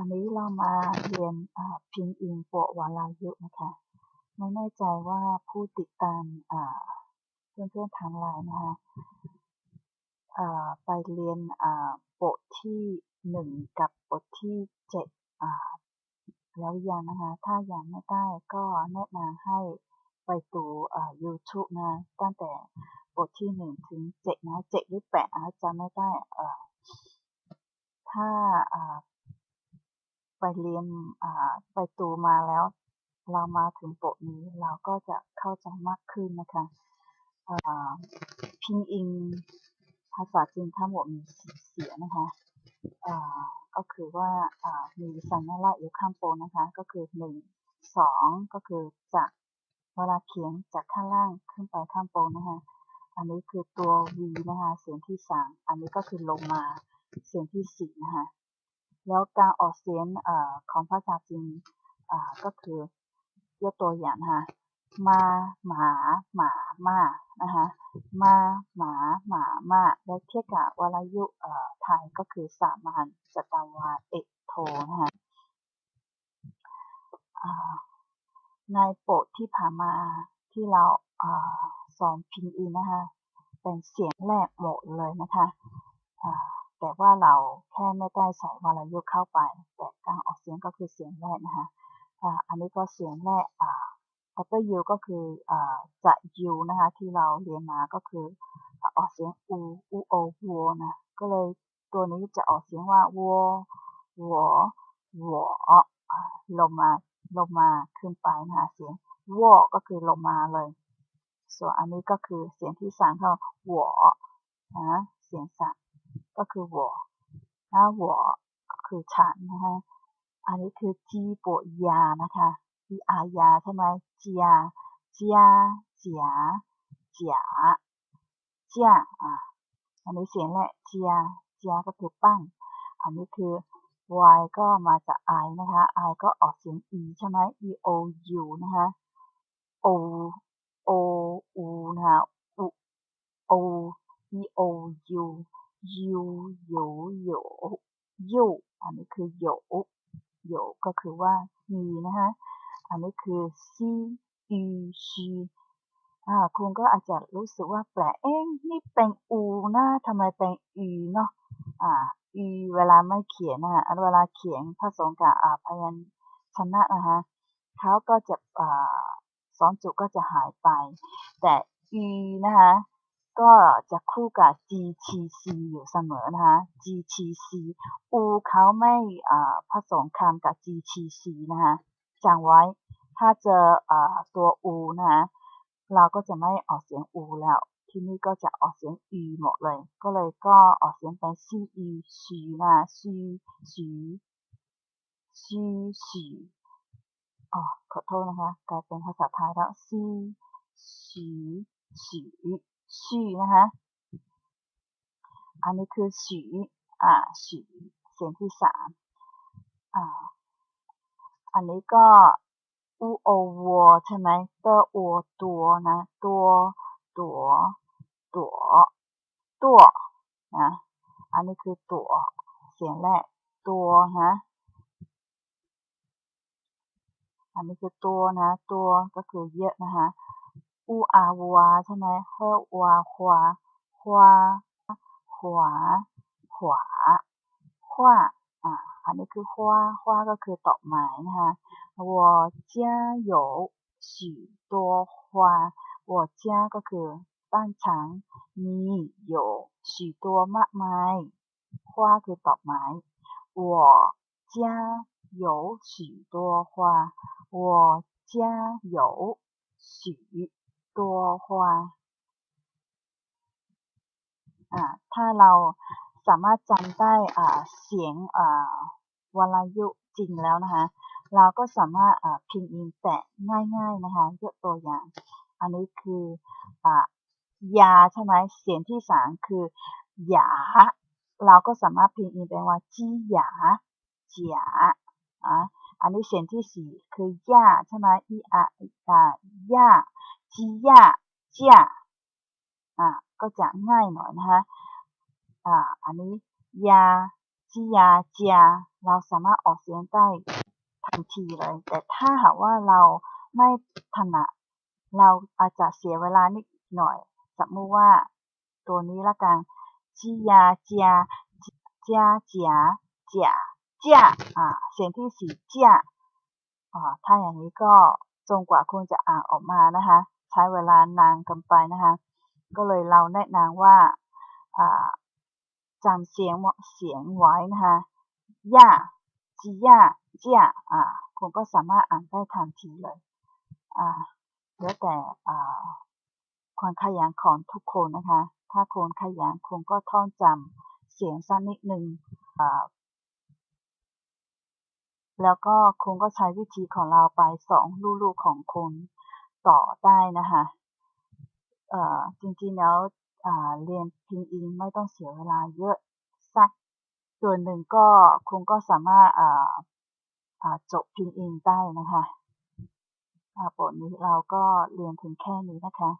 วันนี้เรามาเรียนพิมพ์อิงโปะวาลายุนะคะ ไม่แน่ใจว่าผู้ติดตามเพื่อนๆทางไลน์นะคะไปเรียนโปะที่หนึ่งกับบทที่เจ็ดแล้วยังนะคะ ถ้ายังไม่ได้ก็แนะนำให้ไปดู YouTube นะตั้งแต่บทที่หนึ่งถึงเจ็ดนะเจ็ดหรือแปดจำไม่ได้ถ้า ไปเรียนไปดูมาแล้ว เรามาถึงบทนี้เราก็จะเข้าใจมากขึ้นนะคะพิงอิงภาษาจีนทั้งหมดมีสีเสียนะคะก็คือว่ามีสัญลักษณ์อยู่ข้างบนนะคะ ก็คือหนึ่งสองก็คือจากเวลาเขียนจากข้างล่างขึ้นไปข้างบนนะคะ อันนี้คือตัว V นะคะ เสียงที่สามอันนี้ก็คือลงมาเสียงที่สี่นะคะ แล้วการออกเสียงของภาษาจีนก็คือยกตัวอย่างนะคะมาหมาหมามานะคะมาหมาหมามาแล้วเทียบกับวลายุไทยก็คือสามัญสตาวาเอกโทนะคะในโปดที่ผ่านมาที่เราสอนพิมพ์อีนะคะเป็นเสียงแรกหมดเลยนะคะ แต่ว่าเราแค่ไม่ได้ใส่วลายุเข้าไป แต่การออกเสียงก็คือเสียงแรกนะคะอันนี้ก็เสียงแรก W ก็คือจะ U นะคะที่เราเรียนมาก็คือออกเสียง U U O วัวนะก็เลยตัวนี้จะออกเสียงว่าวัววัววัวลงมาลงมาขึ้นไปนะคะเสียงวัวก็คือลงมาเลย ส่วนอันนี้ก็คือเสียงที่สามก็หัวนะเสียงสาม ก็คือหัวนะหัวก็คือฉันนะคะอันนี้คือจีปยานะคะมีอายาใช่ไหมจียเจียเจียเจียเจียอะอันนี้เสียงแหละจียเจียก็คือปั้งอันนี้คือ y ก็มาจาก i นะคะ i ก็ออกเสียง e ใช่ไหม e o u นะคะ o o u นะคะ u o e o u u โยโยโยอันนี้คือโยโยก็คือว่ามีนะคะอันนี้คือซีอีชีอ่าคุณก็อาจจะรู้สึกว่าแปลกเอ๊ะนี่เป็นอูนะทำไมเป็นอีเนาะอ่าอีเวลาไม่เขียนนะอันเวลาเขียนผสมกับอ่าพยัญชนะนะคะเขาก็จะอ่าสองจุดก็จะหายไป แต่อีนะคะ ก็จะคู่กับ GTC อยู่เสมอนะคะ GTC อูเขาไม่อ่าผสมคำกับ GTC นะคะจำไว้ถ้าเจอตัวอูนะคะเราก็จะไม่ออกเสียงอูแล้ว ที่นี่ก็จะออกเสียงอีหมดเลย ก็เลยก็ออกเสียงเป็นซีอีชีนะซีชีซีชีอ๋อขอโทษนะคะ กลายเป็นภาษาไทยแล้วซีชีฉี ชีนะคะ อันนี้คือฉีอ่าฉีเสียงที่สามอ่า อันนี้ก็อูโอวัวใช่ไหมตัวอัวตัวนะ ตัวตัวตัวตัวนะ อันนี้คือตัวเสียงแรกตัวนะอันนี้คือตัวนะ ตัวก็คือเยอะนะคะ อูอาวาใช่ไหมเฮวาขวาขวาขวาขวาขวาอ่าอันนี้คือ花花ก็คือดอกไม้นะคะ我家有许多花我家ก็คือบ้านฉันมี有许多มากมาย花คือดอกไม้我家有许多花我家有许 多花อ่าถ้าเราสามารถจำได้อ่าเสียงอ่าวลายุจริงแล้วนะคะ เราก็สามารถอ่าพิมพ์อินแตะง่าย ๆนะคะยกตัวอย่าง อันนี้คืออ่ายาใช่ไหมเสียงที่สามคือหยาเราก็สามารถพิมพ์อินเป็นว่าจี้หยาจียอะอันนี้เสียงที่สี่คือย่าใช่ไหมอีอาอ่าย่า จี้ย่าเจียอ่าก็จะง่ายหน่อยนะคะอ่าอันนี้ยาจีจียาเจียเราสามารถออกเสียงได้ทันทีเลย แต่ถ้าหากว่าเราไม่ถนัดเราอาจจะเสียเวลานิดหน่อย สมมติว่าตัวนี้ละกันจียาเจียเจียเจียเจียเจียอ่าเสียงที่สี่เจียอ่าถ้าอย่างนี้ก็จนกว่าคุณจะอ่านออกมานะคะ ใช้เวลานานกินไปนะคะ ก็เลยเราแนะนำว่าจำเสียงเสียงไว้นะคะย่าจีย่าเจียอ่าคุณก็สามารถอ่านได้ทันทีเลยอ่าแล้วแต่อ่าความขยันของทุกคนนะคะ ถ้าคนขยันคุณก็ท่องจำเสียงสักนิดหนึ่งอ่าแล้วก็คุณก็ใช้วิธีของเราไปสองลูกๆของคุณ ต่อได้นะคะเอ่อจริงๆแล้วอ่าเรียนพิงอินไม่ต้องเสียเวลาเยอะสักส่วนหนึ่งก็คงก็สามารถอ่าอ่จบพิงอินได้นะคะอ่าบทนี้เราก็เรียนถึงแค่นี้นะคะ